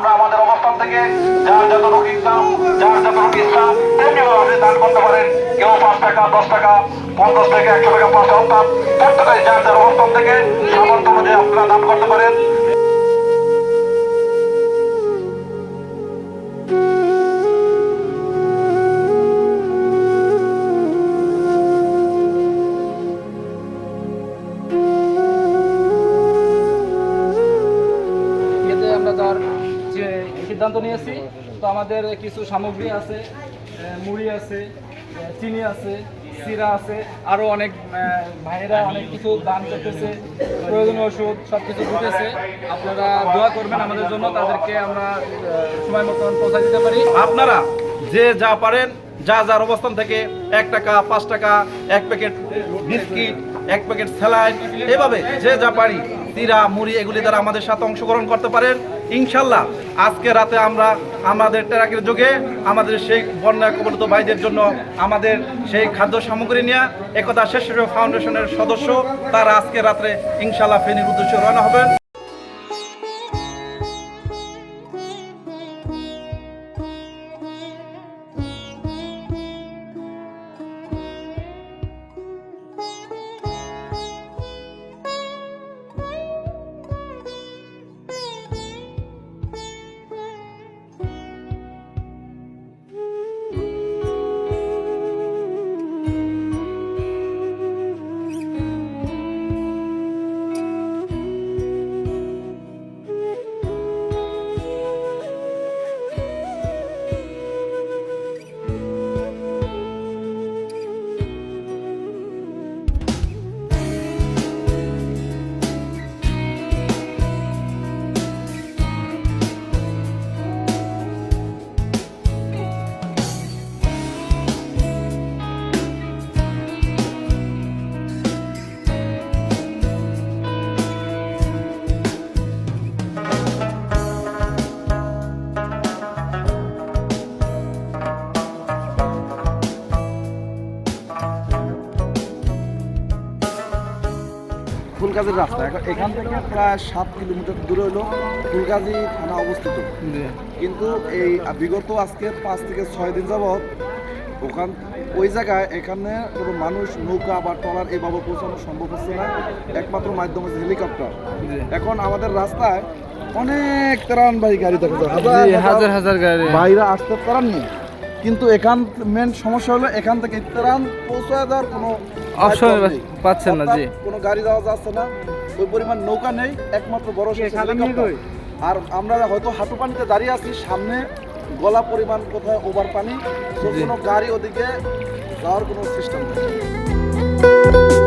আমরা আমাদের অবস্থান থেকে যার রোগী ইসলাম যার রোগী ইসলাম তেমনি আপনি দান করতে পারেন। কেউ পাঁচ টাকা, দশ টাকা, পঞ্চাশ টাকা একশো টাকা পাঁচশো অর্থাৎ প্রত্যেকে যার যার অবস্থান থেকে সামর্থ্য অনুযায়ী আপনারা দান করতে পারেন। সিদ্ধান্ত নিয়েছি। তো আমাদের কিছু সামগ্রী আছে মুড়ি আছে চিনি আছে, সিরা আছে আরও অনেক ভাইয়েরা অনেক কিছু দান করতেছে, প্রয়োজনীয় ওষুধ সব কিছু দিতেছে। আপনারা দোয়া করবেন আমাদের জন্য, তাদেরকে আমরা সময় মতো পৌঁছা দিতে পারি। আপনারা যে যা পারেন, যা যার অবস্থান থেকে, এক টাকা, পাঁচ টাকা, এক প্যাকেট বিস্কিট, এক প্যাকেট স্যালাইন, এভাবে যে যা পারি তিরা মুড়ি, এগুলি দ্বারা আমাদের সাথে অংশগ্রহণ করতে পারেন। ইনশাল্লাহ আজকে রাতে আমরা আমাদের ট্রাকের যুগে আমাদের সেই বন্যা কবলিত ভাইদের জন্য আমাদের সেই খাদ্য সামগ্রী নিয়ে একতা শেষ ফাউন্ডেশনের সদস্য তারা আজকে রাত্রে ইনশাল্লাহ ফেনীর উদ্দেশ্যে রওনা হবেন। ফুলগাজীর রাস্তা। এখন এখান থেকে প্রায় সাত কিলোমিটার দূরে হলো ফুলগাজী থানা অবস্থিত। কিন্তু এই বিগত আজকে পাঁচ থেকে ছয় দিন যাবৎ ওখান ওই জায়গায় এখানে কোনো মানুষ নৌকা বা ট্রলার এভাবে পৌঁছানো সম্ভব হচ্ছে না। একমাত্র মাধ্যম হচ্ছে হেলিকপ্টার। এখন আমাদের রাস্তায় অনেক ত্রাণবাহী গাড়ি দেখা যায়। হাজার হাজার গাড়ি। বাইরে আসতে ত্রাণ নেই কিন্তু এখান মেন সমস্যা হলো এখান থেকে ইত্তরান পৌঁছায় দেওয়ার কোনো অপশন পাচ্ছেন না, যে জি। কোনো গাড়ি যাওয়া যাচ্ছে না। ওই পরিমাণ নৌকা নেই একমাত্র বড় সেখানে। আর আমরা হয়তো হাঁটু পানিতে দাঁড়িয়ে আছি সামনে গলা পরিমাণ কোথায় ওভার পানি। কোনো গাড়ি ওদিকে যাওয়ার কোনো সিস্টেম নেই।